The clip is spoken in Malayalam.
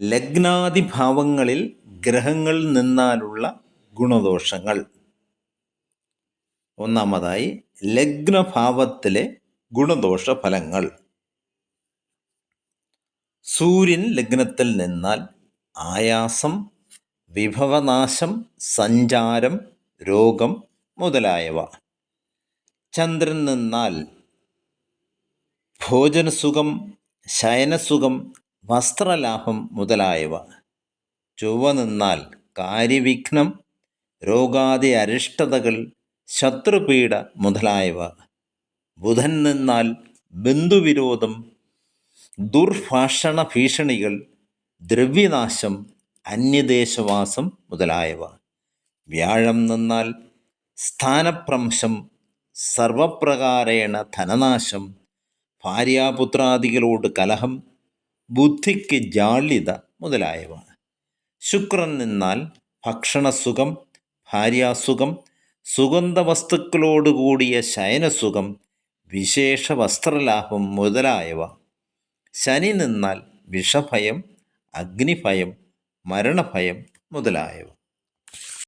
ലഗ്നാദിഭാവങ്ങളിൽ ഗ്രഹങ്ങൾ നിന്നാലുള്ള ഗുണദോഷങ്ങൾ. ഒന്നാമതായി ലഗ്നഭാവത്തിലെ ഗുണദോഷ ഫലങ്ങൾ സൂര്യൻ ലഗ്നത്തിൽ നിന്നാൽ ആയാസം വിഭവനാശം സഞ്ചാരം രോഗം മുതലായവ. ചന്ദ്രൻ നിന്നാൽ ഭോജനസുഖം ശയനസുഖം വസ്ത്രലാഭം മുതലായവ. ചൊവ്വ നിന്നാൽ കാര്യവിഘ്നം രോഗാദി അരിഷ്ടതകൾ ശത്രുപീഡ മുതലായവ. ബുധൻ നിന്നാൽ ബന്ധുവിരോധം ദുർഭാഷണ ഭീഷണികൾ ദ്രവ്യനാശം അന്യദേശവാസം മുതലായവ. വ്യാഴം നിന്നാൽ സ്ഥാനപ്രംശം സർവപ്രകാരേണ ധനനാശം ഭാര്യാപുത്രാദികളോട് കലഹം ബുദ്ധിക്ക് ജാള്യത മുതലായവ ശുക്രൻ നിന്നാൽ ഭക്ഷണസുഖം ഭാര്യാസുഖം സുഗന്ധ വസ്തുക്കളോടുകൂടിയ ശയനസുഖം വിശേഷ വസ്ത്രലാഭം മുതലായവ. ശനി നിന്നാൽ വിഷഭയം അഗ്നിഭയം മരണഭയം മുതലായവ.